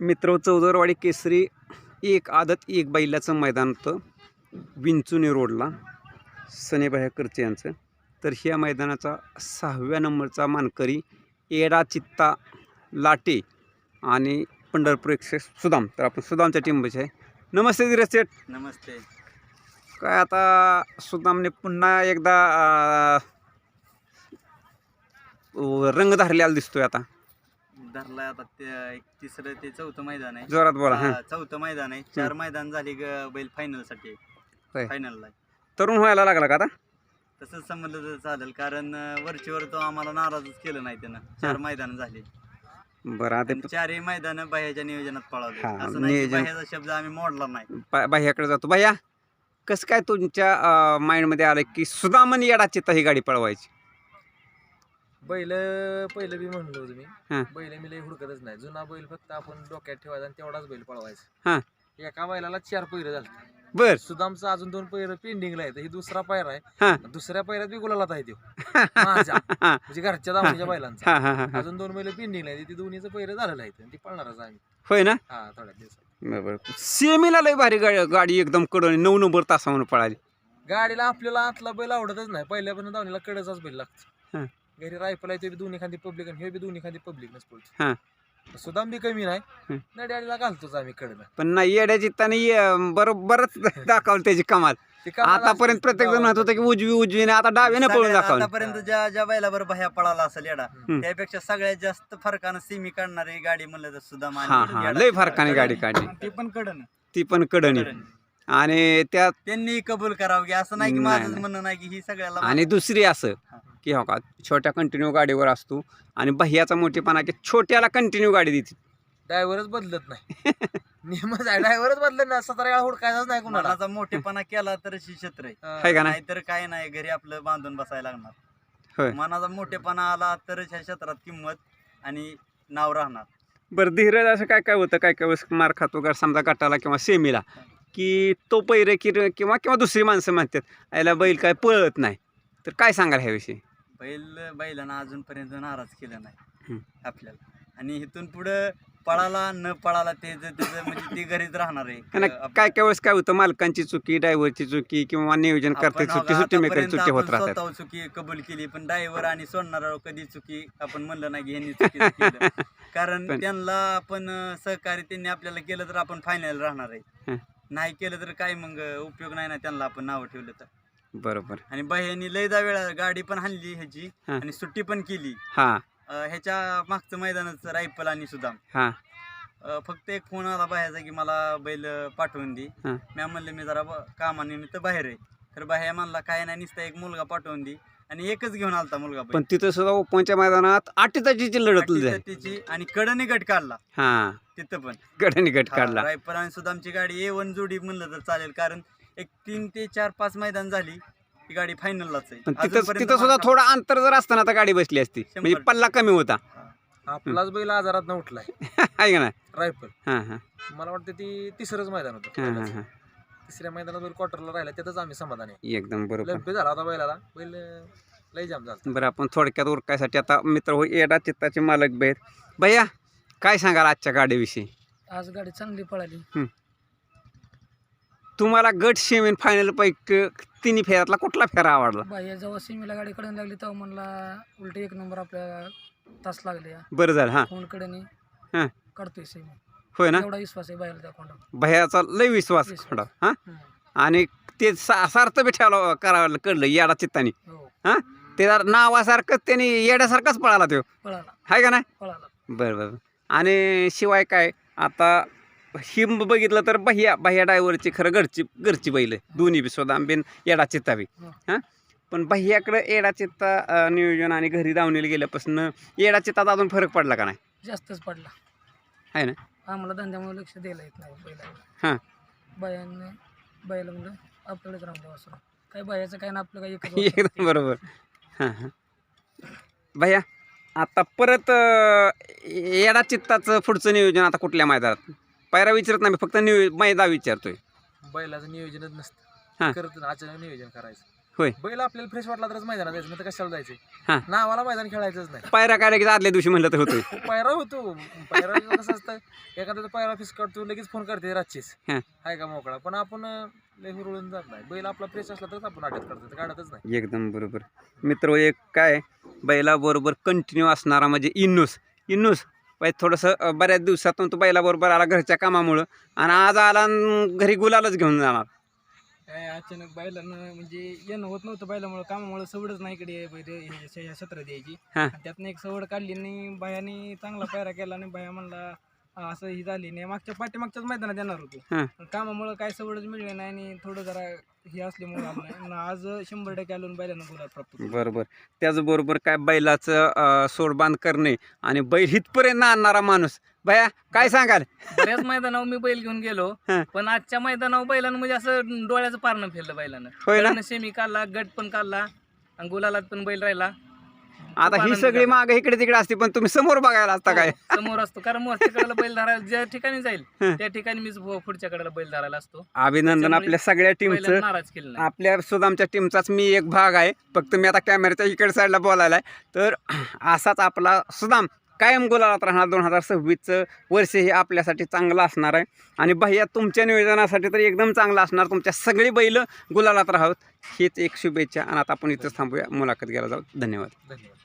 मित्र चौदरवाडी केसरी एक आदत एक बैलाचं मैदान होतं. विंचुनी रोडला. सनेबाह्या करचे यांचं. तर ह्या मैदानाचा सहाव्या नंबरचा मानकरी एडा चित्ता लाटे आणि पंढरपूर एक्सेस सुदाम. तर आपण सुदामच्या टीममध्ये आहे. नमस्ते धीरज सेठ नमस्ते. काय आता सुदामने पुन्हा एकदा अं, रंग धरलेला दिसतोय आता. धरलाय आता ते एक तिसरं ते चौथं मैदान आहे. जोरात बोला हां. हा, चौथं मैदान आहे. चार मैदान झाली ग- बैल फायनलसाठी. होय. फायनलला तरुण व्हायला लागला का आता? तसंच समजलं तर चालेल कारण अं, वरचीवर तो आम्हाला नाराजच केलं नाही त्यानं. चार मैदान झाली. बरं आता आणि चारही मैदान बाह्याच्या नियोजनात पळवले हा, असं नाही की नियोजन- बाह्याचा शब्द आम्ही मोडला नाही. बा- बाह्याकडे जातो. बाह्या कसं काय तुमच्या माइंडमध्ये आलं की सुदामन येडाची ही गाडी पळवायची? बैल पहिलं बी म्हणलो होतो हा. मी बैल मी लय हुडकतच नाही. जुना बैल फक्त आपण डोक्यात ठेवायचा आणि तेवढाच बैल पळवायचा. हा. एका बैलाला चार पैर झाले बर. सुदामचा अजून दोन पैर पेंडिंगला आहे ही दुसरा पैर हा. आहे दुसऱ्या पैरात बी गुलाला आहे तो. माझ्या. हा. म्हणजे घरच्या दामाच्या बैलांचा. हा हा हा हा. अजून दोन बैल पेंडिंगला आहे ती दोन्हीचं पैर झालेलं आहे. आणि ती पळणारच आम्ही. होय ना? हा थोड्या दिवसात. बरोबर. सेमीला लय भारी गाडी गाडी एकदम कडून नऊ नंबर तासावर पळाली. गाडीला आपल्याला आतला बैल आवडतच नाही. पहिल्यापासून दावणीला कडेचाच बैल हा. घरी रायफल आहे ते बी दोन्ही खांदी पब्लिक आणि हे बी दोन्ही खांदी पब्लिक हा. नसतो सुदाम बी कमी नाही. हं. नड्याला घालतोच आम्ही कडनं. पण नाही येड्याची त्याने बरोबरच दाखवलं त्याची कमाल. ते कामाला आतापर्यंत प्रत्येक जण म्हणत. होतं की उजवी उजवीने आता डावीने पळून सगळ्या- दाखवलं. आतापर्यंत ज्या ज्या बैलावर बाह्या पळाला असेल येडा हम्म. त्यापेक्षा सगळ्यात जास्त फरकानं सिमी काढणारी गाडी म्हणलं तर हा हा लय फरकाने गाडी काढली. ते पण कडन. ती पण कडणी आणि त्यात त्यांनी कबूल करावं की असं नाही की नाही, माझं नाही. म्हणणं नाही की ही सगळ्याला आणि दुसरी असं. की हो का छोट्या कंटिन्यू गाडीवर असतो आणि बह्याचा मोठेपणा की छोट्याला कंटिन्यू गाडी देते ड्रायव्हरच बदलत नाही. नियमच आहे ड्रायव्हरच बदलत नाही. सतरा वेळा हुडकायचाच नाही कुणाला. मनाचा मोठेपणा केला तर शिक्षत्र आहे. हा. आहे का नाही? नाहीतर काय नाही घरी आपलं बांधून बसायला लागणार. होय. मनाचा मोठेपणा आला तरच ह्या क्षेत्रात किंमत आणि नाव राहणार. बरं धीरज असं काय काय होतं? काय काय वेळेस मार खातो? का समजा गटाला किंवा सेमीला. की तो पैरे किंवा किंवा दुसरी माणसं म्हणतात याला बैल काय पळत नाही. तर काय सांगाल ह्याविषयी? बैल बैलांना अजूनपर्यंत नाराज केलं नाही. आपल्याला. आणि इथून पुढं पळाला न पळाला ते ज- त्याचं म्हणजे ती घरीच राहणार आहे. काय काय वेळेस काय होतं? मालकांची चुकी ड्रायव्हरची चुकी किंवा नियोजन करते आपण चुकी सुट्टी मेकर आतापर्यंत चुकी होत आपण राहतात. स्वतः चुकी कबूल केली पण ड्रायव्हर आणि सोडणारा कधी चुकी आपण म्हणलं नाही की ह्यांनी चुकीचं केलं. कारण पण- त्यांना आपण अं, सहकार्य त्यांनी आपल्याला केलं तर आपण फायनल राहणार आहे. नाही केलं तर काय मग अं, उपयोग नाही ना त्यांना आपण नावं ठेवलं तर. बरोबर. आणि बाह्यांनी लयदा वेळा गाडी पण हाणली ह्याची हं. आणि सुट्टी पण केली. हां. अं, ह्याच्या मागचं मैदानच रायफल आणि सुदाम हां. अं, फक्त एक फोन आला बाह्याचा की मला बैल अं, पाठवून दे. हं. मी म्हणलं मी जरा ब- कामानिमित्त बाहेर आहे. तर बाह्या म्हणला काय नाही नुसता एक मुलगा पाठवून दे. आणि एकच घेऊन आलता मुलगा बैल. पण तिथं सुद्धा ओपनच्या मैदानात आठीताची लढत झाली तिची आणि कडनी गट काढला. हां. तिथं पण. गडाने गट काढला. हा, रायफल आणि सुदामची गाडी ए वन जोडी म्हणलं तर चालेल. कारण एक तीन ते चार पाच मैदान झाली ती गाडी फायनललाच आहे. पण तिथं तिथं सुद्धा थोडं अंतर जर असताना आता गाडी बसली असती. म्हणजे. पल्ला कमी होता. आपलाच बैल आजारात उठलाय. आहे का नाही? रायफल. हां हां. मला वाटतं ती तिसरंच मैदान होतं हां हां पहिलंच. हां. तिसऱ्या मैदानात बैल क्वार्टरला राहिला त्यातच आम्ही समाधान आहे. एकदम बरोबर. लंपी झाला होता बैलाला. बैल अं, लय जाम झाला बरं आपण थोडक्यात उरकायसाठी आता मित्र हो येडा चित्ताचे मालक बेत भैया काय सांगाल आजच्या गाडीविषयी? आज गाडी चांगली पळाली. तुम्हाला गट सेमीन फायनल पैकी तिन्ही फेऱ्यातला कुठला फेरा आवडला? बाह्य जेव्हा सिमीला गाडी कडून लागली तेव्हा म्हणला उलट एक नंबर आपल्या तास लागले बरं झालं हां. कडेने? हां. काढतोय सिमी. होय ना? एवढा विश्वास आहे बाहेर त्या कोंडा भैयाचा लय विश्वास विश्वास. खडा हां? आणि ते सा सार्थ बी ठेवलं करावं कळलं येडा चित्तानी. हो. हां? ते जरा नावासारखंच त्याने येड्यासारखाच पळाला तो. पळाला. आहे का नाही? पळाला. बरं बरं. आणि शिवाय काय आता ही बघितलं तर बाह्या बाह्या ड्रायव्हरची खरं घरची घरची बैल. दोन्ही बी स्वतः बिन येडा चित्ता बी. हो. पण बाह्याकडं येडा चित्ता नियोजन आणि घरी धावणीला गेल्यापासून येडा चित्तात अजून फरक पडला का नाही? जास्तच पडला. आहे ना? आम्हाला धंद्यामुळे लक्ष द्यायला येत नाही हां. बैला बायांनी बायाला म्हणलं आपल्यालाच राहून वासरू. काय बायाचं काय ना आपलं काय एकच वासरू. एकदम बरोबर. हां हां. भैया आता परत अं, येडा चित्ताचं पुढचं नियोजन आता कुठल्या मैदानात? पायरा विचारत नाही फक्त नियो मैदा विचारतोय. बैलाचं नियोजनच हा. नसतं करत अचानक नियोजन करायचं. होय. बैल आपल्याला फ्रेश वाटला तरच मैदानात जायचं नाही तर कशाला हा. जायचं नावाला मैदान खेळायचंच नाही. पायरा काय लगेच आदल्या दिवशी म्हणलं तर होतोय. पायरा होतो. पायरा कसं असतं एखाद्याचा पायरा फिस काढतो लगेच फोन करते रातचीच. हा. आहे का मोकळा? पण आपण अं, लय हुरळून जात नाही. बैल आपला फ्रेश असला तरच आपण अटक करतो तर काढतच नाही. एकदम बरोबर. मित्र एक काय बैलाबरोबर कंटिन्यू असणारा म्हणजे इन्नूस. इन्नूस बाई थोडंसं बऱ्याच दिवसातून तो बैलाबरोबर आला घरच्या कामामुळं. आणि आज आला अन् घरी गुलालच घेऊन जाणार. काय अचानक बैलानं म्हणजे येणं होत नव्हतं बैलामुळं कामामुळे सवडच नाही इकडे बैल हे- ह्या क्षेत्रात यायची हा. आणि त्यातनं एक सवड काढली आणि बायाने चांगला पायरा केला आणि बाया म्हणला "हा, असं ही झाली. नाही मागच्या पाठीमागच्याच मैदानात येणार होतो. हा. पण कामामुळं काय सवडच मिळली नाही आणि थोडं जरा हे असल्यामुळे आणि आज शंभर टक्के आलो आणि बैलानं गुलाब प्राप्त. बरोबर. त्याचबरोबर काय बैलाचं अं, सोडबांध करणे आणि बैल हितपर्यंत आणणारा माणूस. भया काय सांगाल? बऱ्याच मैदानावर मी बैल घेऊन गेलो हा. पण आजच्या मैदानावर बैलानं म्हणजे असं डोळ्याचं पारणं फिरलं बैलानं. होय ना? सेमी काढला गट पण काढला आणि गुलालात पण बैल राहिला. आता ही सगळी. मागे इकडे तिकडे असते पण तुम्ही समोर बघायला असता काय? हो, समोर असतो. कारण कडेला बैल धरायला ज्या ठिकाणी जाईल. त्या ठिकाणी पु- पुढच्या कडेला बैल धरायला असतो. अभिनंदन आपल्या सगळ्या टीमचं नाराज केलं आपल्या सुद्धा आमच्या टीमचाच मी एक भाग आहे. फक्त मी आता कॅमेऱ्याच्या इकडे साईडला बोलायला आहे तर असाच आपला सुदाम. कायम गुलालात राहणार दोन हजार सव्वीसचं वर्ष हे आपल्यासाठी चांगलं असणार आहे. आणि भैया तुमच्या नियोजनासाठी तर एकदम चांगलं असणार. तुमच्या सगळी बैलं गुलालात राहावत हीच एक शुभेच्छा आणि आता आपण इथंच थांबूया. मुलाखत घ्यायला जाऊ. धन्यवाद. धन्यवाद.